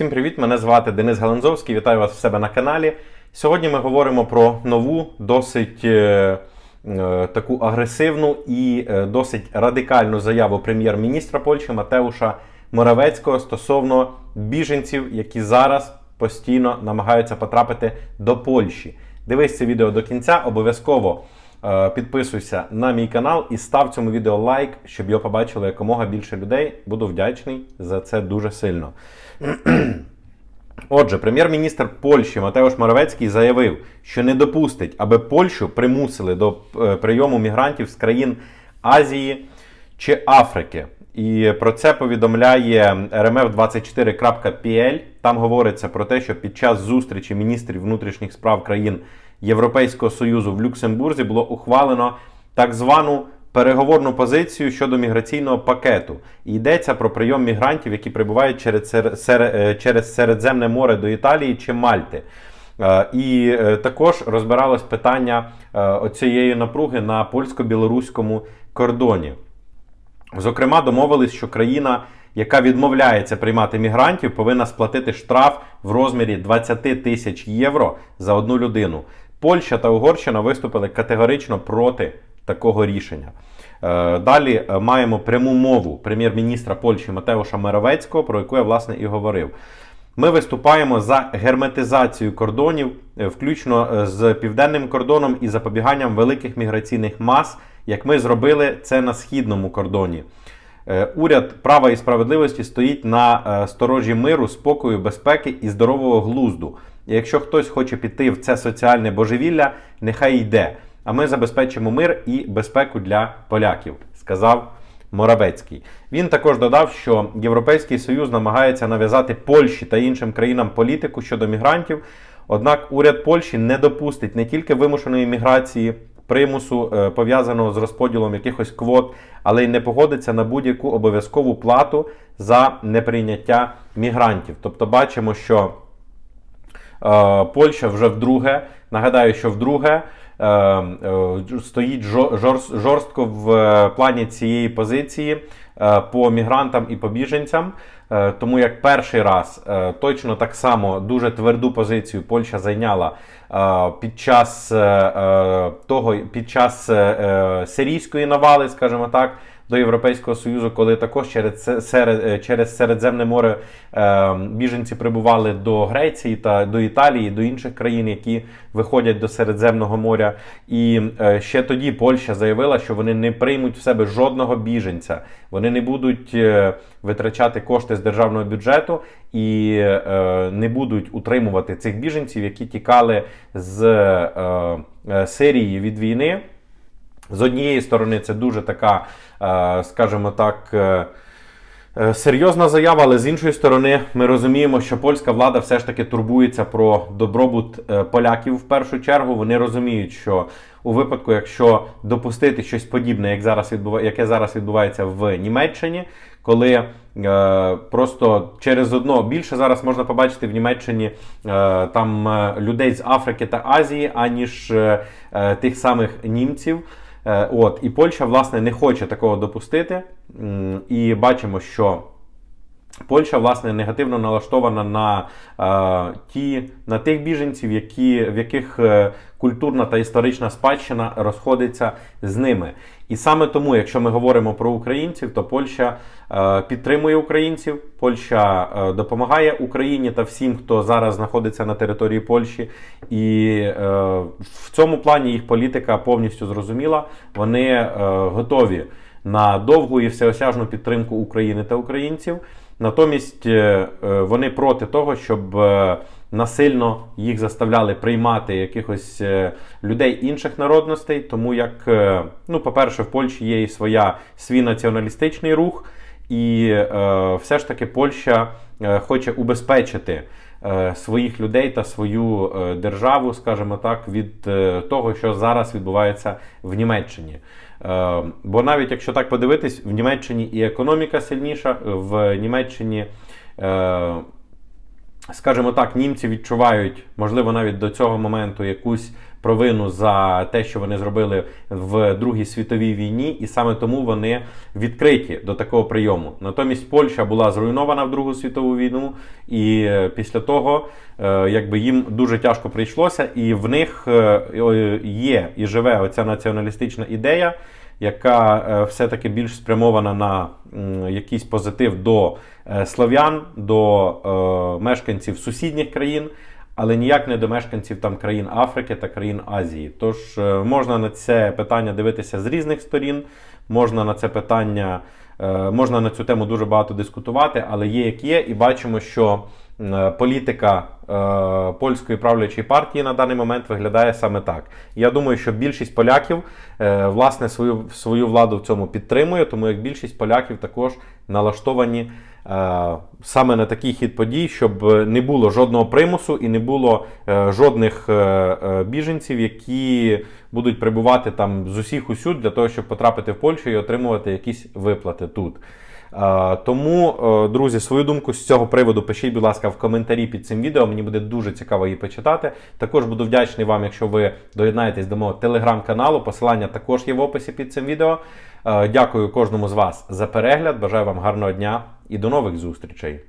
Всім привіт! Мене звати Денис Галанзовський. Вітаю вас в себе на каналі. Сьогодні ми говоримо про нову, досить е, е, таку агресивну і е, досить радикальну заяву прем'єр-міністра Польщі Матеуша Моравецького стосовно біженців, які зараз постійно намагаються потрапити до Польщі. Дивись це відео до кінця, обов'язково підписуйся на мій канал і став цьому відео лайк, щоб його побачило якомога більше людей. Буду вдячний за це дуже сильно. Отже, прем'єр-міністр Польщі Матеуш Моравецький заявив, що не допустить, аби Польщу примусили до е, прийому мігрантів з країн Азії чи Африки. І про це повідомляє rmf24.pl. Там говориться про те, що під час зустрічі міністрів внутрішніх справ країн Європейського Союзу в Люксембурзі було ухвалено так звану переговорну позицію щодо міграційного пакету. І йдеться про прийом мігрантів, які прибувають через, Сер- Сер- е, через Середземне море до Італії чи Мальти. Е, І е, також розбиралось питання оцієї напруги на польсько-білоруському кордоні. Зокрема, домовились, що країна, яка відмовляється приймати мігрантів, повинна сплатити штраф в розмірі 20 тисяч євро за одну людину. Польща та Угорщина виступили категорично проти такого рішення. Е, Далі е, маємо пряму мову прем'єр-міністра Польщі Матеуша Моровецького, про яку я власне і говорив. Ми виступаємо за герметизацію кордонів, е, включно з південним кордоном і запобіганням великих міграційних мас, як ми зробили це на східному кордоні. Е, Уряд права і справедливості стоїть на е, сторожі миру, спокою, безпеки і здорового глузду. Якщо хтось хоче піти в це соціальне божевілля, нехай йде. А ми забезпечимо мир і безпеку для поляків, сказав Моравецький. Він також додав, що Європейський Союз намагається нав'язати Польщі та іншим країнам політику щодо мігрантів. Однак уряд Польщі не допустить не тільки вимушеної міграції, примусу, е, пов'язаного з розподілом якихось квот, але й не погодиться на будь-яку обов'язкову плату за неприйняття мігрантів. Тобто бачимо, що Е, Польща вже вдруге. Нагадаю, що вдруге е, стоїть жо- жорстко в плані цієї позиції по мігрантам і по біженцям. Е, Тому як перший раз е, точно так само дуже тверду позицію Польща зайняла е, під час того, під час сирійської навали, скажімо так до Європейського Союзу, коли також через, серед, е, через Середземне море е, біженці прибували до Греції та до Італії, до інших країн, які виходять до Середземного моря. І е, ще тоді Польща заявила, що вони не приймуть в себе жодного біженця, вони не будуть е, витрачати кошти з державного бюджету і е, не будуть утримувати цих біженців, які тікали з Сирії від війни. З однієї сторони, це дуже така, е, скажімо так, е, е, серйозна заява, але з іншої сторони, ми розуміємо, що польська влада все ж таки турбується про добробут поляків в першу чергу. Вони розуміють, що у випадку, якщо допустити щось подібне, як зараз відбува... яке зараз відбувається в Німеччині, коли е, просто через одно більше зараз можна побачити в Німеччині е, там людей з Африки та Азії, аніж е, тих самих німців. Е, От, і Польща, власне, не хоче такого допустити. І бачимо, що Польща, власне, негативно налаштована на, е, ті, на тих біженців, які, в яких е, культурна та історична спадщина розходиться з ними. І саме тому, якщо ми говоримо про українців, то Польща е, підтримує українців, Польща е, допомагає Україні та всім, хто зараз знаходиться на території Польщі. І е, в цьому плані їх політика повністю зрозуміла. Вони е, готові на довгу і всеосяжну підтримку України та українців. Натомість е, е, вони проти того, щоб е, насильно їх заставляли приймати якихось людей інших народностей, тому як, ну, по-перше, в Польщі є і своя свій націоналістичний рух, і все ж таки Польща хоче убезпечити своїх людей та свою державу, скажімо так, від того, що зараз відбувається в Німеччині. Е, Бо навіть якщо так подивитись, в Німеччині і економіка сильніша, в Німеччині е, скажімо так, німці відчувають, можливо, навіть до цього моменту якусь провину за те, що вони зробили в Другій світовій війні, і саме тому вони відкриті до такого прийому. Натомість Польща була зруйнована в Другу світову війну, і е, після того е, якби їм дуже тяжко прийшлося, і в них е, є і живе оця націоналістична ідея яка все-таки більш спрямована на якийсь позитив до слав'ян, до мешканців сусідніх країн, але ніяк не до мешканців там країн Африки та країн Азії. Тож е, можна на це питання дивитися з різних сторін, можна на це питання. е, Можна на цю тему дуже багато дискутувати, але є як є, і бачимо, що політика е, польської правлячої партії на даний момент виглядає саме так. Я думаю, що більшість поляків власне свою, свою владу в цьому підтримує, тому як більшість поляків також налаштовані саме на такий хід подій, щоб не було жодного примусу і не було е, жодних е, е, біженців, які будуть прибувати там з усіх усюд для того, щоб потрапити в Польщу і отримувати якісь виплати тут. Е, Тому, е, друзі, свою думку з цього приводу пишіть, будь ласка, в коментарі під цим відео. Мені буде дуже цікаво її почитати. Також буду вдячний вам, якщо ви доєднаєтесь до мого телеграм-каналу. Посилання також є в описі під цим відео. Е, Дякую кожному з вас за перегляд. Бажаю вам гарного дня і до нових зустрічей.